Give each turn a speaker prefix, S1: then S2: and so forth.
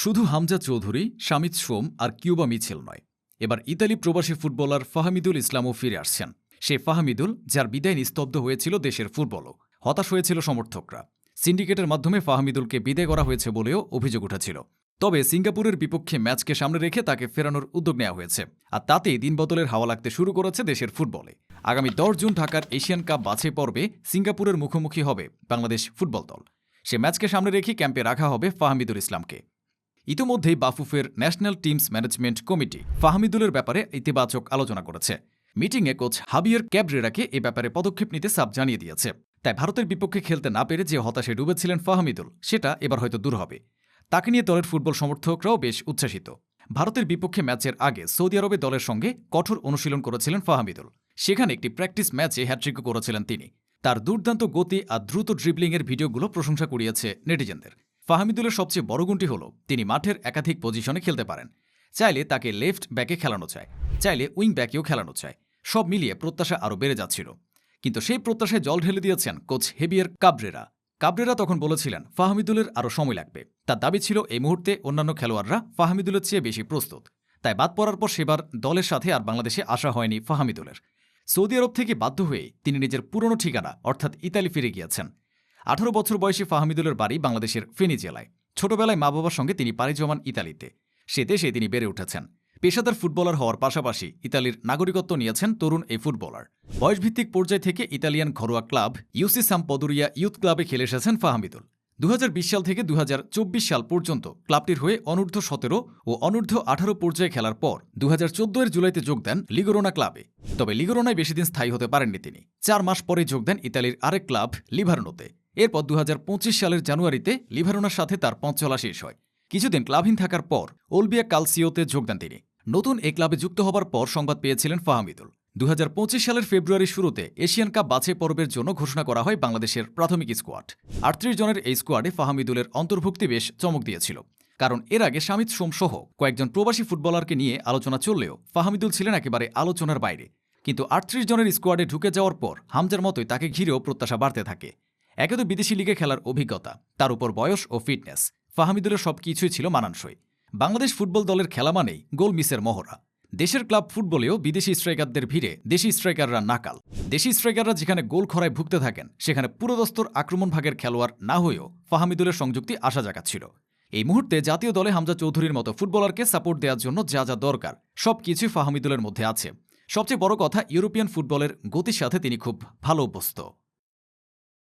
S1: শুধু হামজা চৌধুরী, শামিদ সোম আর Cuba Mitchell নয়। এবার ইতালি প্রবাসী ফুটবলার ফাহামিদুল ইসলামও ফিরে আসছেন। সে ফাহামিদুল, যার বিদায় নিস্তব্ধ হয়েছিল দেশের ফুটবলও। হতাশ হয়েছিল সমর্থকরা। সিন্ডিকেটের মাধ্যমে ফাহামিদুলকে বিদায় করা হয়েছে বলেও অভিযোগ উঠেছিল। তবে সিঙ্গাপুরের বিপক্ষে ম্যাচকে সামনে রেখে তাকে ফেরানোর উদ্যোগ নেওয়া হয়েছে। আর তাতেই দিনবদলের হাওয়া লাগতে শুরু করেছে দেশের ফুটবলে। আগামী দশ জুন ঢাকার এশিয়ান কাপ বাছাই পর্বে সিঙ্গাপুরের মুখোমুখি হবে বাংলাদেশ ফুটবল দল। সে ম্যাচকে সামনে রেখে ক্যাম্পে রাখা হবে ফাহামিদুল ইসলামকে। ইতোমধ্যেই বাফুফের ন্যাশনাল টিমস ম্যানেজমেন্ট কমিটি ফাহমিদুলের ব্যাপারে ইতিবাচক আলোচনা করেছে। মিটিংয়ে কোচ হাবিয়ার ক্যাবরেরাকে এ ব্যাপারে পদক্ষেপ নিতে সাব জানিয়ে দিয়েছে। তাই ভারতের বিপক্ষে খেলতে না পেরে যে হতাশে ডুবেছিলেন ফাহমিদুল, সেটা এবার হয়তো দূর হবে। তাকে নিয়ে দলের ফুটবল সমর্থকরাও বেশ উচ্ছ্বাসিত। ভারতের বিপক্ষে ম্যাচের আগে সৌদি আরবে দলের সঙ্গে কঠোর অনুশীলন করেছিলেন ফাহমিদুল। সেখানে একটি প্র্যাকটিস ম্যাচে হ্যাট্রিকও করেছিলেন তিনি। তার দুর্দান্ত গতি আর দ্রুত ড্রিবলিংয়ের ভিডিওগুলো প্রশংসা কুড়িয়েছে নেটিজেনদের। ফাহামিদুলের সবচেয়ে বড় গুণটি হল, তিনি মাঠের একাধিক পজিশনে খেলতে পারেন। চাইলে তাকে লেফট ব্যাকে খেলানো চায়, চাইলে উইং ব্যাকেও খেলানো চায়। সব মিলিয়ে প্রত্যাশা আরও বেড়ে যাচ্ছিল। কিন্তু সেই প্রত্যাশায় জল ঢেলে দিয়েছেন কোচ হেবিয়ার কাবরেরা। কাবরেরা তখন বলেছিলেন, ফাহমিদুলের আরও সময় লাগবে। তার দাবি ছিল, এই মুহূর্তে অন্যান্য খেলোয়াড়রা ফাহমিদুলের চেয়ে বেশি প্রস্তুত। তাই বাদ পড়ার পর সেবার দলের সাথে আর বাংলাদেশে আসা হয়নি ফাহামিদুলের। সৌদি আরব থেকে বাধ্য হয়ে তিনি নিজের পুরনো ঠিকানা, অর্থাৎ ইতালি ফিরে গিয়েছেন। আঠারো বছর বয়সী ফাহমিদুলের বাড়ি বাংলাদেশের ফেনী জেলায়। ছোটবেলায় মা বাবার সঙ্গে তিনি পাড়ি জমান ইতালিতে। সে দেশে তিনি বেড়ে উঠেছেন। পেশাদার ফুটবলার হওয়ার পাশাপাশি ইতালির নাগরিকত্ব নিয়েছেন তরুণ এই ফুটবলার। বয়সভিত্তিক পর্যায় থেকে ইতালিয়ান ঘরোয়া ক্লাব ইউসি সাম্পদুরিয়া ইউথ ক্লাবে খেলে এসেছেন ফাহমিদুল। দু হাজার বিশ সাল থেকে দু হাজার চব্বিশ সাল পর্যন্ত ক্লাবটির হয়ে অনূর্ধ্ব সতেরো ও অনূর্ধ্ব আঠারো পর্যায়ে খেলার পর দুহাজার চোদ্দ এর জুলাইতে যোগ দেন লিগোরোনা ক্লাবে। তবে লিগোরোনায় বেশিদিন স্থায়ী হতে পারেননি তিনি। চার মাস পরে যোগ দেন ইতালির আরেক ক্লাব লিভারনোতে। এরপর দু হাজার পঁচিশ সালের জানুয়ারিতে লিভারোনার সাথে তার পথ চলা শেষ হয়। কিছুদিন ক্লাবহীন থাকার পর ওলবিয়া কালসিওতে যোগদান তিনি। নতুন এ ক্লাবে যুক্ত হবার পর সংবাদ পেয়েছিলেন ফাহমিদুল দু সালের ফেব্রুয়ারির শুরুতে এশিয়ান কাপ বাছাই পর্বের জন্য ঘোষণা করা হয় বাংলাদেশের প্রাথমিক স্কোয়াড। আটত্রিশ জনের এই স্কোয়াডে ফাহমিদুলের অন্তর্ভুক্তি বেশ চমক দিয়েছিল। কারণ এর আগে শামিদ সোমসহ কয়েকজন প্রবাসী ফুটবলারকে নিয়ে আলোচনা চললেও ফাহমিদুল ছিলেন একেবারে আলোচনার বাইরে। কিন্তু আটত্রিশ জনের স্কোয়াডে ঢুকে যাওয়ার পর হামজার মতোই তাকে ঘিরেও প্রত্যাশা বাড়তে থাকে। একে তো বিদেশি লিগে খেলার অভিজ্ঞতা, তার উপর বয়স ও ফিটনেস, ফাহামিদুলের সব কিছুই ছিল মানানসই। বাংলাদেশ ফুটবল দলের খেলা মানেই গোল মিসের মহড়া। দেশের ক্লাব ফুটবলেও বিদেশি স্ট্রাইকারদের ভিড়ে দেশি স্ট্রাইকাররা নাকাল। দেশি স্ট্রাইকাররা যেখানে গোল খরায় ভুগতে থাকেন, সেখানে পুরোদস্তর আক্রমণ ভাগের খেলোয়াড় না হয়েও ফাহামিদুলের সংযুক্তি আশা জাগাচ্ছিল। এই মুহূর্তে জাতীয় দলে হামজা চৌধুরীর মতো ফুটবলারকে সাপোর্ট দেওয়ার জন্য যা যা দরকার সব কিছুই ফাহামিদুলের মধ্যে আছে। সবচেয়ে বড় কথা ইউরোপিয়ান ফুটবলের গতির সাথে তিনি খুব ভালো অভ্যস্ত।